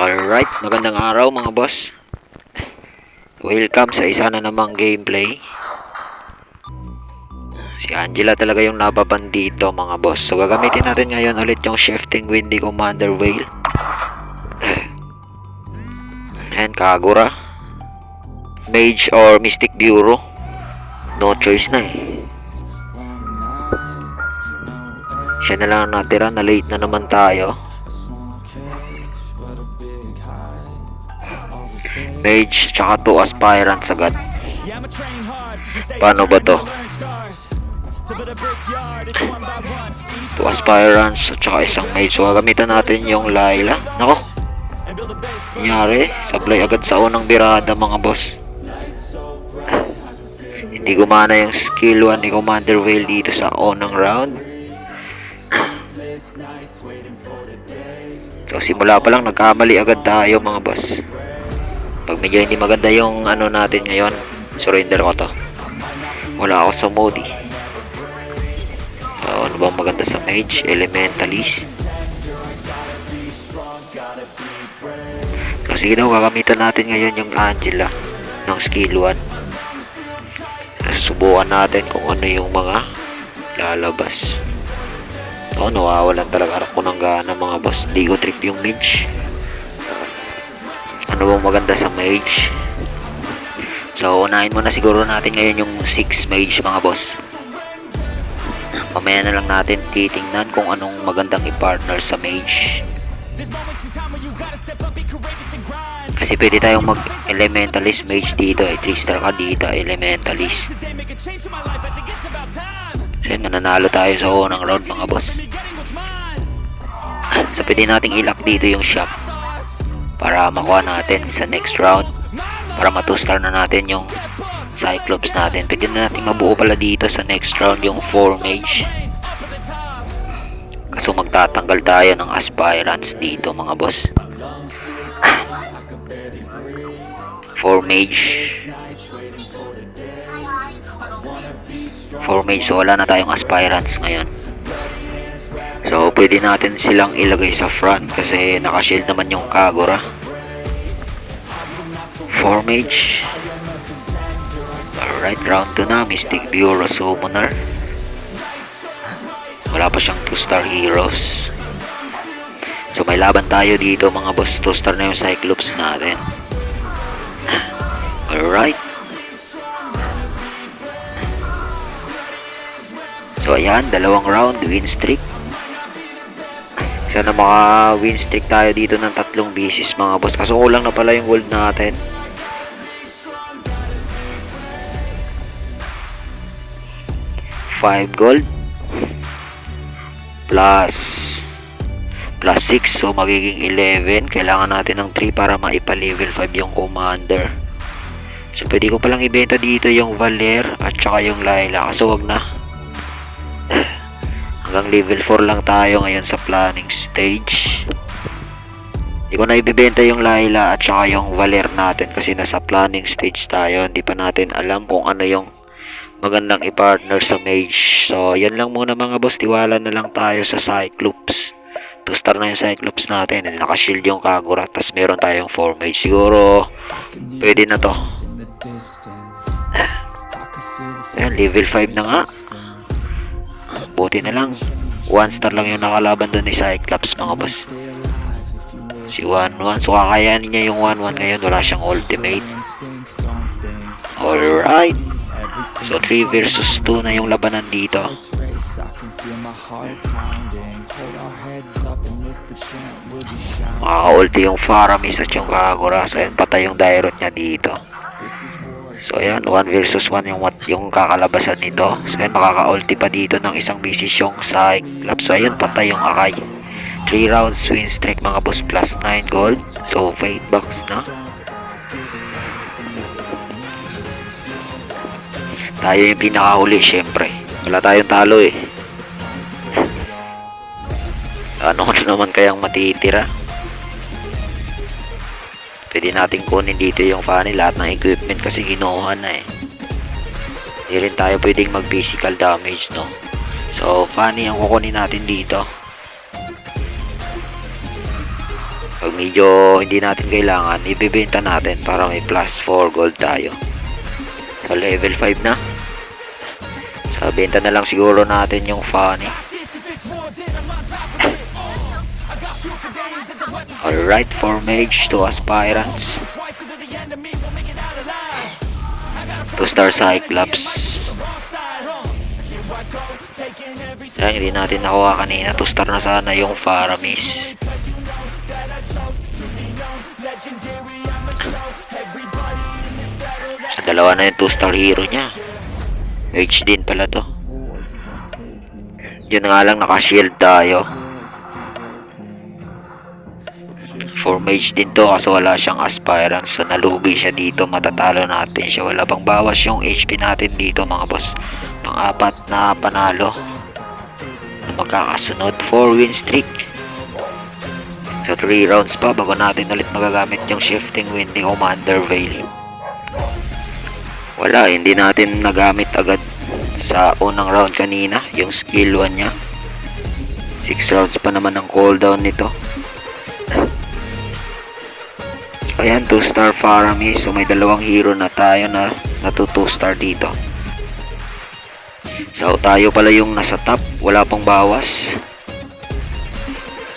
Alright, magandang araw mga boss. Welcome sa isa na namang gameplay. Si Angela talaga yung nababan dito mga boss. So gagamitin natin ngayon ulit yung Shifting Windy Commander Whale. And Kagura. Mage or Mystic Bureau. No choice na eh. Siya na lang ang natira na late na naman tayo. Mage tsaka 2 aspirants agad. Paano ba to? 2 aspirants at saka isang mage. So gagamitan natin yung Layla. Nako. Nangyari, sablay agad sa unang birada mga boss. Hindi gumana yung skill 1 ni Commander Whale dito sa unang round. So simula pa lang nagkamali agad tayo mga boss. Pag medyo hindi maganda yung ano natin ngayon, surrender ko to. Wala ako sa modi. So, ano bang maganda sa mage? Elementalist. Sige daw, gagamitan natin ngayon yung Angela ng skill 1. Susubukan natin kung ano yung mga lalabas. So, nawawalan talaga ako ng gana mga boss. Di ko trip yung mage ano bang maganda sa mage so unahin muna siguro natin ngayon yung 6 mage mga boss mamaya na lang natin titingnan kung anong magandang i-partner sa mage kasi pwede tayong mag elementalist mage dito eh 3 star ka dito elementalist. So yun mananalo tayo sa unang round mga boss. So pwede nating ilak dito yung shop para makuha natin sa next round. Para ma-2-star na natin yung Cyclops natin. Pwede na natin mabuo pala dito sa next round yung 4 mage. Kaso magtatanggal tayo ng aspirants dito mga boss 4 mage 4 mage so wala na tayong aspirants ngayon So, pwede natin silang ilagay sa front kasi nakashield naman yung Kagura. 4 mage. Alright, round 2 na. Mystic Bureau Summoner. Wala pa siyang 2 star heroes. So, may laban tayo dito mga boss. 2 star na yung Cyclops natin. Alright. So, ayan. Dalawang round. Win streak. Sana maka win streak tayo dito ng tatlong bisis mga boss. Kaso kulang na pala yung gold natin. Five gold. Plus plus 6 so magiging 11 kailangan natin ng 3 para maipa-level 5 yung commander. So pwede ko palang ibenta dito yung Valer at saka yung Layla kaso wag na. Hanggang level 4 lang tayo ngayon sa planning stage. Hindi ko na ibibenta yung Layla at saka yung Valer natin kasi nasa planning stage tayo. Hindi pa natin alam kung ano yung magandang i-partner sa mage. So yan lang muna mga boss. Tiwala na lang tayo sa Cyclops 2 star na yung Cyclops natin and nakashield yung Kagura tas meron tayong 4 mage siguro pwede na to. Ayan, level 5 na nga. Buti na lang 1 star lang yung nakalaban doon ni Cyclops mga boss. Si 1-1 so kakayanin niya yung 1-1 ngayon wala siyang ultimate. Alright so 3 versus 2 na yung labanan dito makaka-ulti yung Faramis at yung Kagura so patay yung Dairot niya dito So ayan, 1 versus 1 yung, yung kakalabasan nito. So ayan, makaka-ulti pa dito ng isang bisis yung Cyclops. So ayan, patay yung Akai. 3 rounds win streak mga boss plus 9 gold. So 8 bucks na. Tayo yung pinakahuli syempre. Wala tayong talo eh. Ano na naman kayang matitira? Pwede natin kunin dito yung funny lahat ng equipment kasi ginuha na eh. Hindi rin tayo pwedeng mag physical damage, no? So, funny ang kukunin natin dito. Pag medyo hindi natin kailangan, ibibenta natin para may plus 4 gold tayo. So, level 5 na. Benta na lang siguro natin yung funny. Alright, for mage to aspirants. To star cyclops. Yan, hindi natin nakuha kanina. To star na sana yung Faramis. Sa dalawa na yung 2 star hero niya. Mage din pala to. Yun nga lang naka-shield tayo. For mage din to kasi wala siyang aspirant. So nalugi siya dito. Matatalo natin siya. Wala bang bawas yung HP natin dito mga boss. Pang-apat na panalo. Na magkakasunod. 4 win streak. So 3 rounds pa bago natin ulit magagamit yung shifting wind ni Commander Vale. Wala, hindi natin nagamit agad sa unang round kanina. Yung skill 1 niya. 6 rounds pa naman ang cooldown nito. Ayan, 2 star Faramis. So may dalawang hero na tayo na natu 2 star dito. So tayo pala yung nasa top. Wala pang bawas.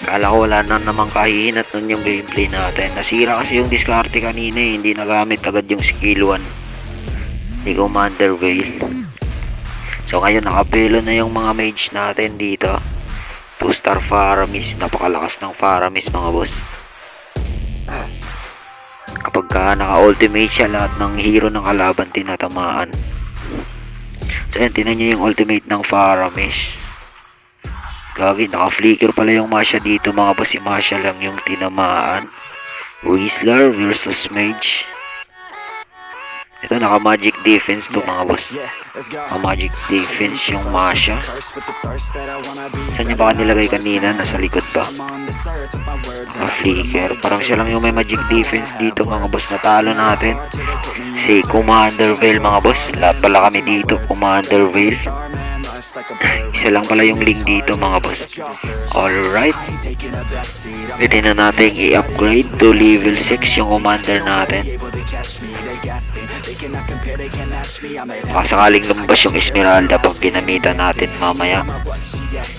Kala ko wala na namang kahihinat nun yung gameplay natin. Nasira kasi yung diskarte kanina eh. Hindi nagamit agad yung skill 1 ni Commander Vale. So ngayon nakapelo na yung mga mage natin dito. 2 star Faramis. Napakalakas ng Faramis mga boss kapag ka naka-ultimate siya lahat ng hero ng kalaban tinatamaan. So yan, tinan nyo yung ultimate ng Faramis. Gagi, naka-flicker pala yung Masha dito mga boss. Si Masha lang yung tinamaan. Whistler versus Mage. Ito, naka-magic defense to mga boss. Naka-magic defense yung Masha. Saan niya ba nilagay kanina? Nasa likod ba? Naka-flicker. Parang siya lang yung may magic defense dito mga boss. Natalo natin. Si Commander Vale mga boss. Lahat pala kami dito. Commander Vale. Isa lang pala yung link dito mga boss. Alright. Pwede na natin i-upgrade to level 6 yung commander natin. Baka sakaling lumabas yung Esmeralda pag ginamitan natin mamaya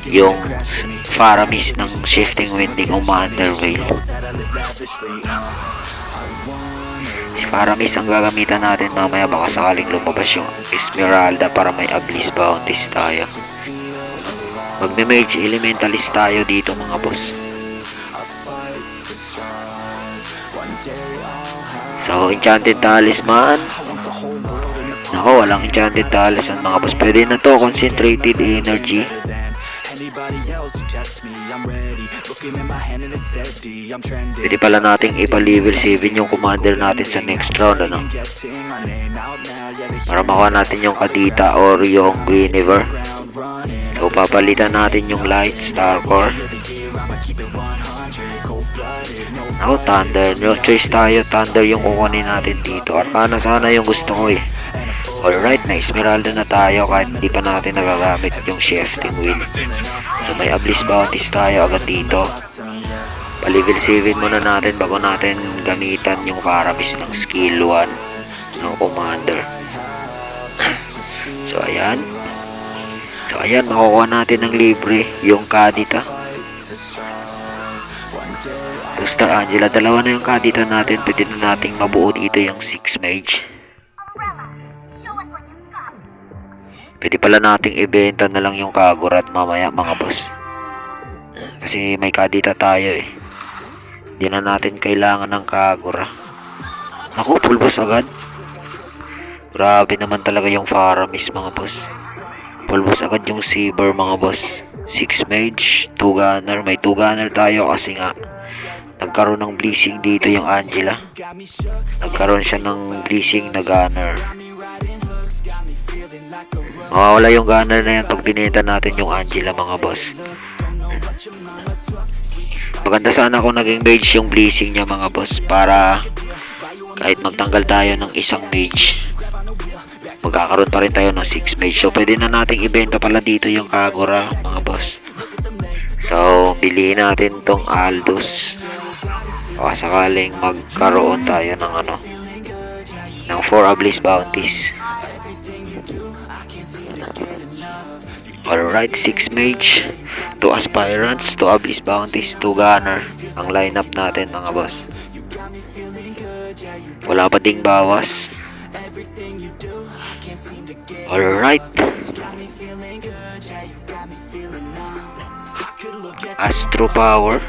yung Faramis ng Shifting Wind ni Commander Vale. Si Faramis ang gagamitan natin mamaya baka sakaling lumabas yung Esmeralda para may Abyss Bounties tayo. Magme-mage elementalist tayo dito mga boss. So, Enchanted Talisman. Nako, walang Enchanted Talisman mga boss. Pwede na to, Concentrated Energy. Pwede pala nating ipa-level 7 yung commander natin sa next round, ano? Para makuha natin yung Kadita or yung Guinevere. So, papalitan natin yung Light Star Core. Ako, Thunder. No choice tayo. Thunder yung kukunin natin dito. Arcana sana yung gusto ko eh. Alright, na Esmeralda na tayo kahit hindi pa natin nagagamit yung shifting wheel. So may Abyss Bounties tayo agad dito. Pa-level 7 muna natin bago natin gamitan yung Faramis ng skill 1 ng commander. so ayan. So ayan, makukuha natin ng libre yung Kadita. Star Angela, dalawa na yung Kadita natin. Pwede na nating mabuo dito yung 6 mage. Pwede pala nating ibenta na lang yung Kagurat mamaya mga boss. Kasi may Kadita tayo eh. Hindi na natin kailangan ng Kagura. Naku, pulbos agad. Grabe naman talaga yung Faramis mga boss. Pulbos agad yung Saber mga boss. 6 mage, 2 gunner. May 2 gunner tayo kasi nga nagkaroon ng blessing dito yung Angela. Nagkaroon siya ng blessing na gunner. Mawawala yung gunner na yan pag binenta natin yung Angela mga boss. Maganda sana kung naging mage yung blessing niya mga boss para kahit magtanggal tayo ng isang mage magkakaroon pa rin tayo ng 6 mage. So, pwede na nating ibenta pala dito yung Kagura, mga boss. So, bilihin natin tong Aldous. O, sakaling magkaroon tayo ng ano, ng 4 Abyss Bounties. Alright, 6 mage, 2 aspirants, 2 Abyss Bounties, 2 gunner. Ang lineup natin, mga boss. Wala pa ding bawas. Alright. Astro Power.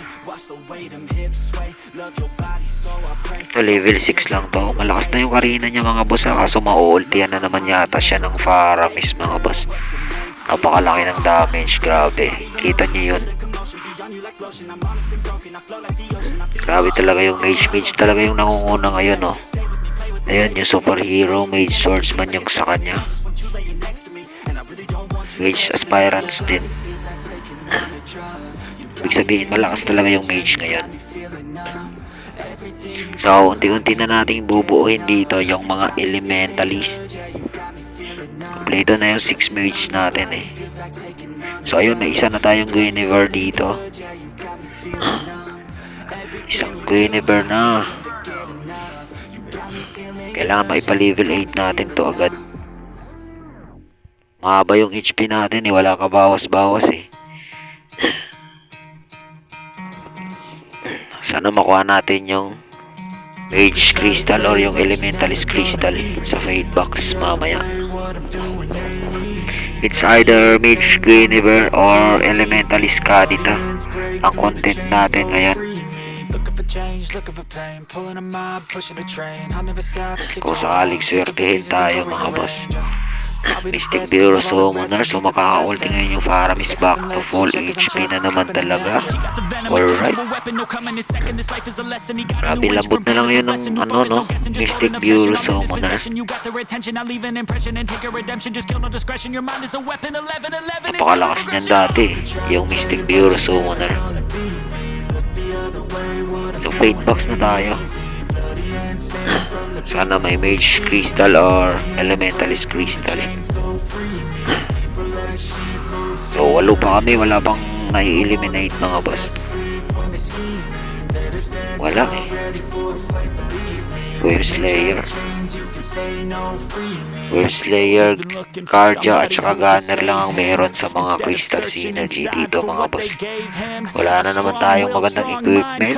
Ito, level 6 lang to. Malakas na yung karina niya mga boss. ah, Kaso ma-ultian na naman yata siya ng Faramis mga boss. Napakalaki ng damage. Grabe. Kita niyo yun. Grabe talaga yung mage. Mage talaga yung nangunguna ngayon, oh. Ayun, yung superhero, mage swordsman yung sa kanya. Mage aspirants din. Ibig sabihin, malakas talaga yung mage ngayon. So, unti-unti na nating bubuuin dito yung mga elementalist. Kompleto na yung 6 mage natin eh. So, ayun, may isa na tayong Guinevere dito. Isang Guinevere na. Kailangan maipa-level 8 natin to agad. Mahaba yung HP natin eh. Wala ka bawas-bawas eh. Sana makuha natin yung Mage Crystal or yung Elementalist Crystal sa Fade Box mamaya. It's either Mage Guinevere or Elementalist Kadita ang content natin ngayon. Kung sakaling swertehin tayo mga boss. Mystic Bureau Summoner so makaka-ulti ngayon yung Faramis back to full HP na naman talaga. Alright. Grabe, lambot na lang yun ng ano, no? Mystic Bureau Summoner. Napakalakas niyan dati, yung Mystic Bureau Summoner. So, Fate Box na tayo. Sana may Mage Crystal or Elementalist Crystal. So, walo pa kami. Wala pang nai-eliminate mga boss. Wala eh. Wave Slayer. Wave Slayer, Cardia at saka Gunner lang ang meron sa mga Crystal Synergy dito mga boss. Wala na naman tayong magandang equipment.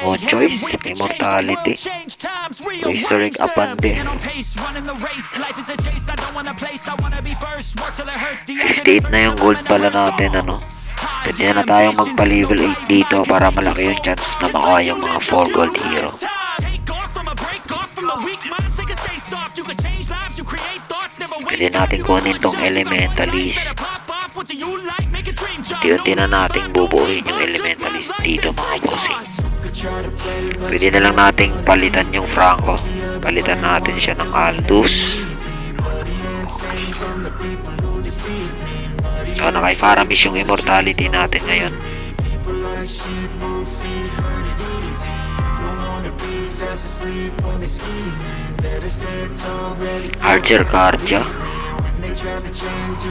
No choice. Immortality. Resurrect Apande. 58 na yung gold pala natin ano. Pwede na tayong magpa-level 8 dito para malaki yung chance na makuha yung mga 4 gold hero. Pwede natin kunin tong elementalist. Unti-unti na nating bubuuin yung elementalist dito mga bossing. Pwede na lang nating palitan yung Franco. Palitan natin siya ng Aldous. So, nakay Faramis yung immortality natin ngayon. Archer Guardia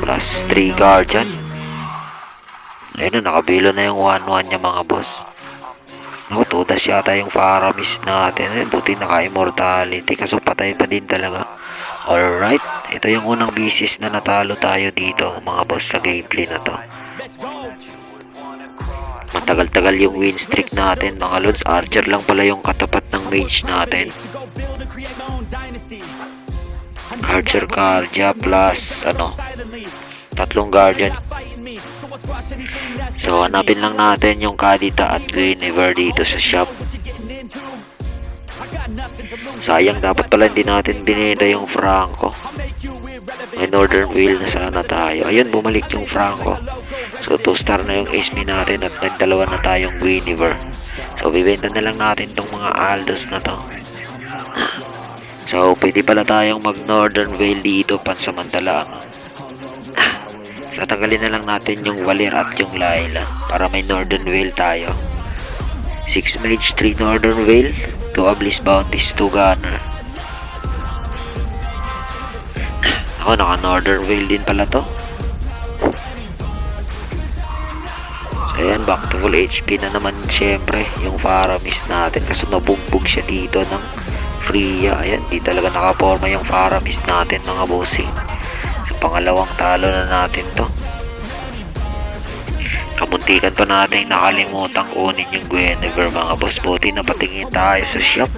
plus 3 Guardian ayun na nakabilo na yung 1-1 niya mga boss Naku, tudas yata yung Faramis natin. Eh, buti naka-immortality. Kaso patay pa din talaga. Alright. Ito yung unang bisis na natalo tayo dito, mga boss, sa gameplay na to. Matagal-tagal yung win streak natin, mga lods. Archer lang pala yung katapat ng mage natin. Archer Guardia plus, ano, tatlong Guardian. So, hanapin lang natin yung Kadita at Guinevere dito sa shop. Sayang, dapat pala hindi natin binenta yung Franco. May Northern Wheel na sana tayo. Ayun, bumalik yung Franco. So, 2 star na yung SME natin at nagdalawa na tayong Guinevere. So, bibenta na lang natin tong mga Aldos na to. So, pwede pala tayong mag Northern Whale dito pansamantala. ano. Tatanggalin na lang natin yung Valir at yung Laila para may Northern Whale tayo. 6 Mage, 3 Northern Whale, 2 Abyss Bounties, 2 Gunner. Ako, naka Northern Vale din pala to. So, ayan, back to full HP na naman syempre yung Faramis natin kasi nabugbog siya dito ng Freya. Ayan, di talaga nakaporma yung Faramis natin mga bossing. Sa pangalawang talo na natin to. Kamuntikan pa natin nakalimutan kunin yung Guinevere mga boss. Buti na patingin tayo sa shop.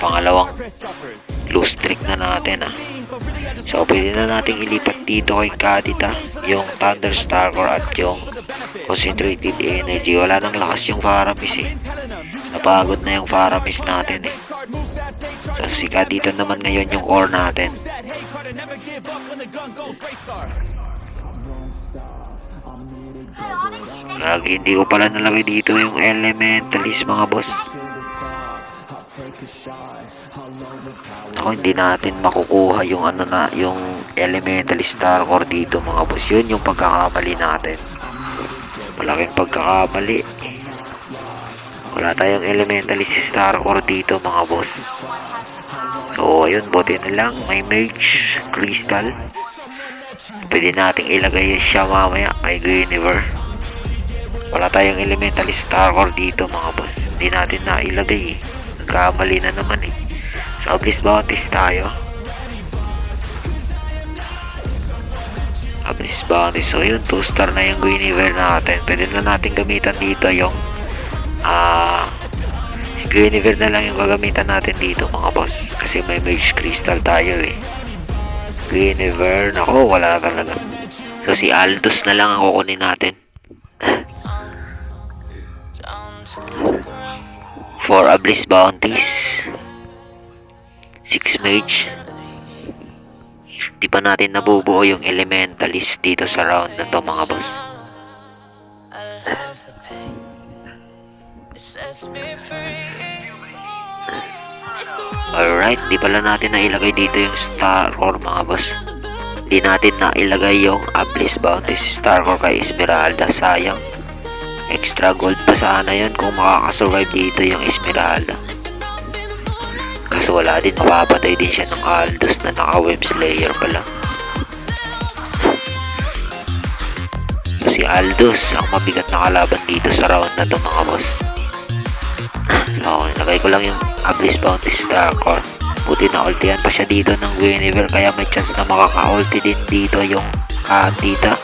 Pangalawang. Loose streak na natin ah. So, pwede na nating ilipat dito kay Kadita yung Thunder Starcore at yung Concentrated Energy. Wala nang lakas yung Faramis eh. Napagod na yung Faramis natin eh. So, si Kadita naman ngayon yung core natin. Star. Lagi hindi ko pala nalagay dito yung Elementalist mga boss. Ako hindi natin makukuha yung ano na yung Elementalist Starcore dito mga boss. Yun yung pagkakamali natin. Malaking pagkakamali. Wala tayong Elementalist Starcore dito mga boss. So, ayun, buti na lang. May Mage Crystal. Pwede nating ilagay siya mamaya kay Guinevere. Wala tayong Elementalist Starcore dito mga boss. Hindi natin na ilagay eh. Nagkamali na naman eh. So, Abyss Bounties tayo. Abyss Bounties. So, yun. 2 star na yung Guinevere natin. Pwede na natin gamitan dito yung ah si Guinevere na lang yung gagamitan natin dito mga boss. Kasi may Mage Crystal tayo eh. Guinevere. Nako, wala talaga. So, si Aldous na lang ang kukunin natin. For Abyss Bounties. 6 Mage. Di pa natin nabubuo yung Elementalist dito sa round na to mga boss. Alright, di pala natin nailagay dito yung Star Core mga boss. Di natin nailagay yung Abyss Bounties Star Core kay Esmeralda. Sayang. Extra gold pa sana yun kung makakasurvive dito yung Esmeralda. Kaso wala din, mapapatay din siya ng Aldous na naka-Web Slayer pala. Si Aldous ang mabigat na kalaban dito sa round na to mga boss. So, nilagay ko lang yung Abyss Bounty Star Core. Buti na ultihan pa siya dito ng Guinevere kaya may chance na makaka-ulti din dito yung Kadita.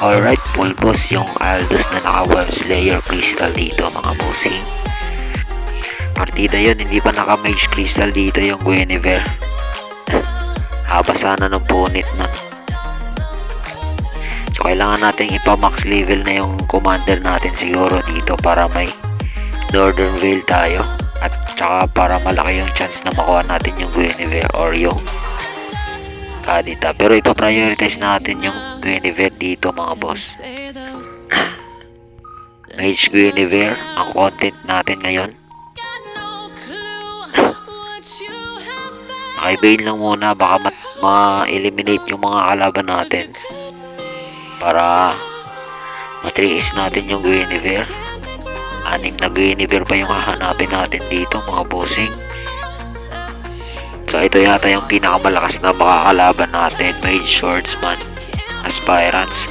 Alright, full boss yung Aldous na naka-Web Slayer Crystal dito mga bossing. Partida yun, hindi pa naka-Mage Crystal dito yung Guinevere. Haba sana ng punit nun. So, kailangan natin ipa-max level na yung commander natin siguro dito para may Northern Vale tayo. At saka para malaki yung chance na makuha natin yung Guinevere or yung Kadita. Pero ipa-prioritize natin yung Guinevere dito mga boss. Mage Guinevere ang content natin ngayon. Nakibane lang muna baka ma-eliminate yung mga kalaban natin. Para matriis natin yung Guinevere. Anim na Guinevere pa yung hahanapin natin dito mga bossing. So ito yata yung pinakamalakas na makakalaban natin. Mage Swordsman. Aspirants.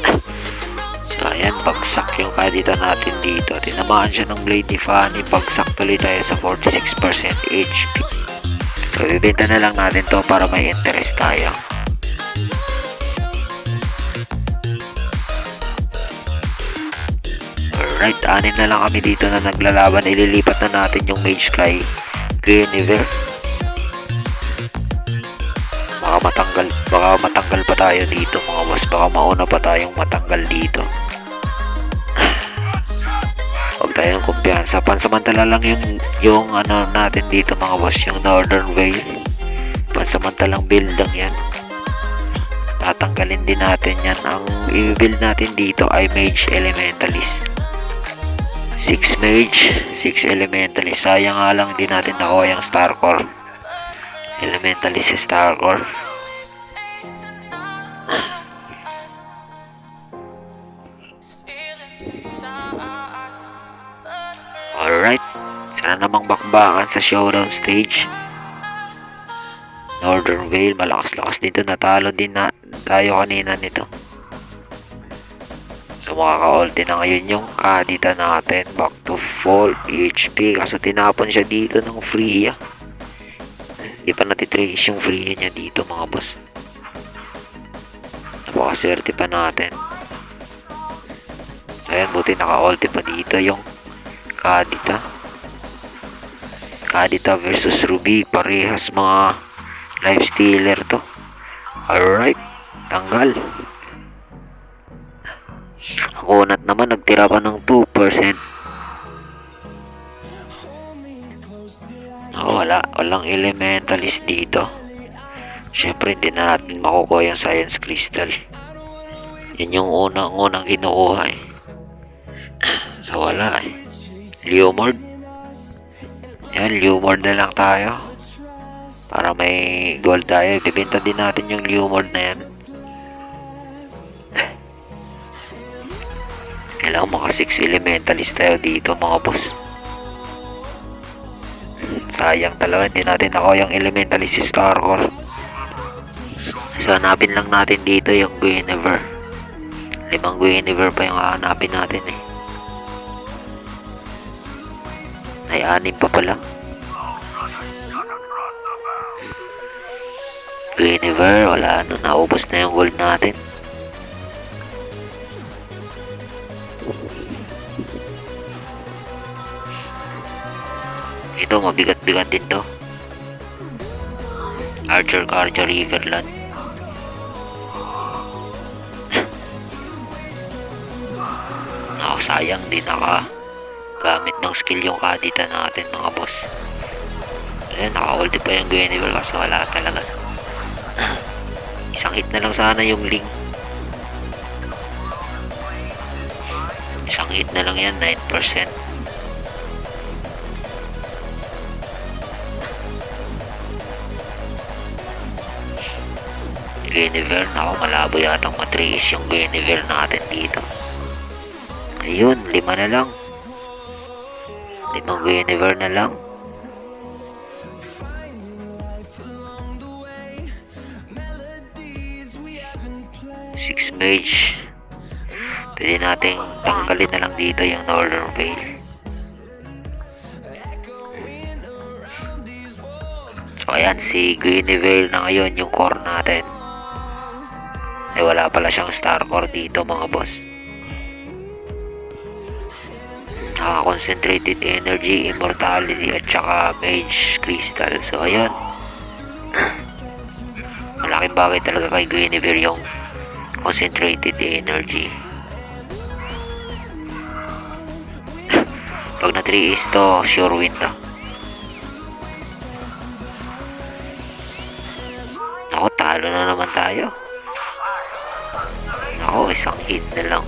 so ayan, bagsak yung kadita natin dito. Tinamaan siya ng blade ni Fanny. Bagsak tuloy tayo sa 46% HP. So bibenta na lang natin to para may interest tayo. Alright, anin na lang kami dito na naglalaban. Ililipat na natin yung mage kay Guinevere. Baka matanggal, baka matanggal pa tayo dito mga boss. Baka mauna pa tayong matanggal dito. Huwag tayong kumpiyansa. Pansamantala lang yung, yung ano natin dito mga boss, yung Northern Vale. Pansamantalang build lang yan. Tatanggalin din natin yan. Ang i-build natin dito ay Mage Elementalist. 6 Mage, 6 Elementalist. Sayang nga lang din natin nakuha yung Star Core. Elementalist sa Star Core. Alright. Sana namang bakbakan sa showdown stage. Northern Vale, malakas-lakas dito. Natalo din na tayo kanina nito. So makaka-ulti na ngayon yung kadita natin. Back to full HP. Kaso tinapon siya dito ng Freya. Hindi pa natitrace yung Freya niya dito mga boss. Napakaswerte pa natin. Ayan, buti naka-ulti pa dito yung Kadita. Kadita versus Ruby. Parehas mga life stealer to. Alright. Tanggal. Unat naman, nagtira pa ng 2%. Oh, wala. Walang elementalist dito. Siyempre, hindi na natin makukuha yung science crystal. Yan yung unang-unang kinukuha eh. So, wala eh. Leomord. Yan, Leomord na lang tayo. Para may gold tayo. Bibenta din natin yung Leomord na yan. Kailangan maka 6 elementalist tayo dito mga boss. Sayang talaga hindi natin ako yung elementalist si Starcore. So hanapin lang natin dito yung Guinevere. Limang Guinevere pa yung hahanapin natin eh. Ay, anim pa pala. Guinevere, wala na. Naubos na yung gold natin. Ito, mabigat-bigat din to. Archer Carja Riverland. Ako, sayang din naka gamit ng skill yung kadita natin mga boss. Ayun, naka-ulti pa yung Guinevere kasi wala talaga. Isang hit na lang sana yung link. Isang hit na lang yan, 9%. Guinevere, naku malabo yatang matrace yung Guinevere natin dito. Ayun, lima na lang. Limang Guinevere na lang. Six mage. Pwede nating tanggalin na lang dito yung Northern Vale. So ayan, si Guinevere na ngayon yung core natin. Ay wala pala siyang star core dito mga boss. Ah, concentrated energy, immortality at saka mage crystal. So ayun. Malaking bagay talaga kay Guinevere yung concentrated energy. Pag na 3 is to, sure win to. Ako, talo na naman tayo. Ako, isang hit na lang.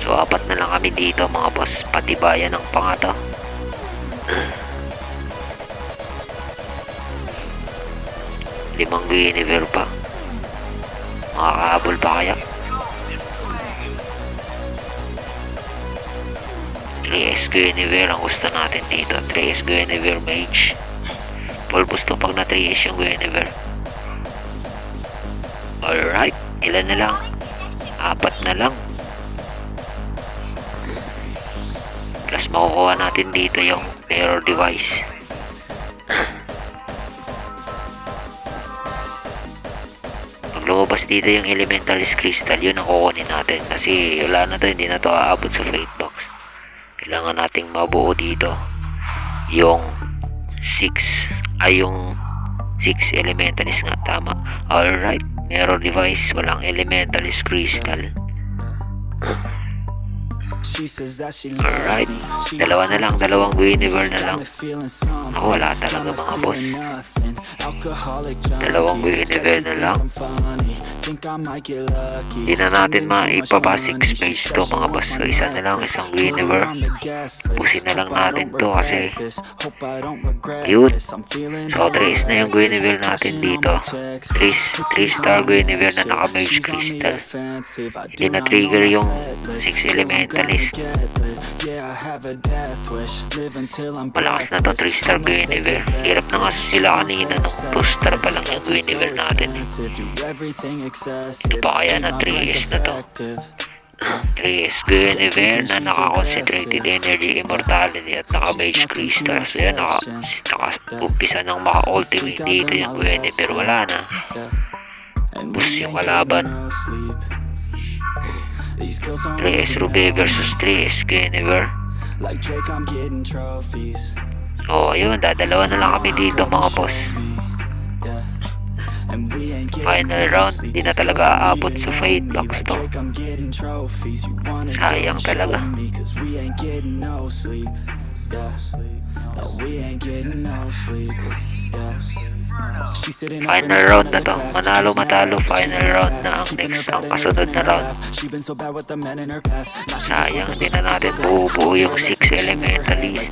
So, apat na lang kami dito mga boss. Patibayan ng pangato. Limang Guinevere pa. Makakahabol pa kaya? 3S Guinevere ang gusto natin dito. 3S Guinevere Mage. Pulbos to pag na 3S yung Guinevere. Alright. Ilan na lang? Apat na lang. Plus makukuha natin dito yung mirror device. Pag lumabas dito yung elementalist crystal, yun ang kukunin natin. Kasi wala na to, hindi na to aabot sa fate box. Kailangan nating mabuo dito yung 6 ay yung 6 elementalist nga tama. Alright, mirror device, walang elementalist crystal. Alright, dalawa na lang, dalawang Guinevere na lang. Ako wala talaga mga boss. Dalawang Guinevere na lang. Hindi na natin 6 maze to mga boss. So isa na lang, isang Guinevere. Pusin na lang natin to kasi Yun. So 3 na yung Guinevere natin dito. 3 star Guinevere na naka Mage Crystal. Hindi na trigger yung 6 Elementalist. Malakas na to 3 star Guinevere. Hirap na nga sila kanina nung 2 star pa lang yung Guinevere natin. Pa kaya na 3S na to. 3S Guinevere na naka-concentrated energy immortality at naka-mage crystal. So yan, naka, naka-umpisa ng maka-ultimate dito yung Guinevere. Wala na. Bus yung kalaban. 3S Ruby versus 3S Guinevere. Like Drake, I'm getting trophies. Oh, ayun, dadalawa na lang kami dito mga boss. Final round, hindi na talaga aabot sa fight box to. Sayang talaga. Yeah. No, we ain't getting no sleep. Yeah. Final round na to. Manalo matalo, final round na ang next, ang kasunod na round. Sayang, just di want na natin her yung life. six Like taking elementalist.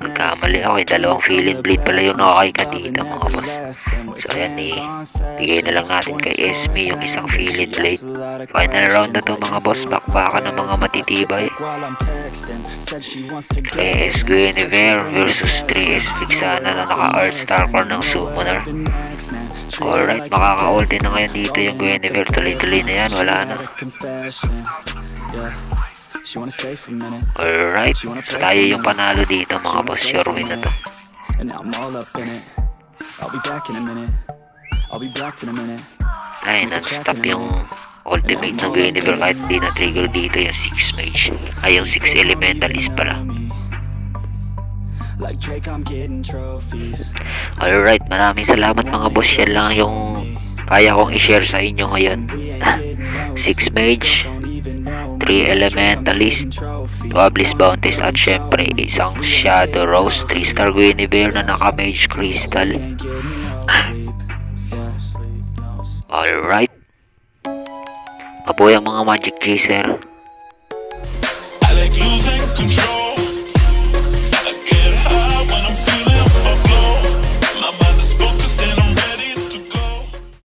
Nagkamali ako eh, dalawang feeling blade pala yung nakakita dito mga boss. So ayan eh, bigay na lang natin kay Esme yung isang feeling blade. Final round na to mga boss, bakbakan ng mga matitibay. 3S Guinevere versus 3S Vixana na naka-Earth Star Core ng Summoner. Alright, makaka-ulti na ngayon dito yung Guinevere. Tuloy-tuloy na yan, wala na. Alright, so tayo yung panalo dito mga boss. Sure win na to. Ay, non-stop yung ultimate ng Guinevere kahit di na-trigger dito yung 6 mage. Ay, yung 6 elementalist pala. Alright, maraming salamat mga boss. Yan lang yung kaya kong i-share sa inyo ngayon. 6 mage, 3 elementalist, 2 Bliss Bounties at syempre isang Shadow Rose 3 star Guinevere na naka mage crystal. Alright. Mabuhay ang mga magic chaser.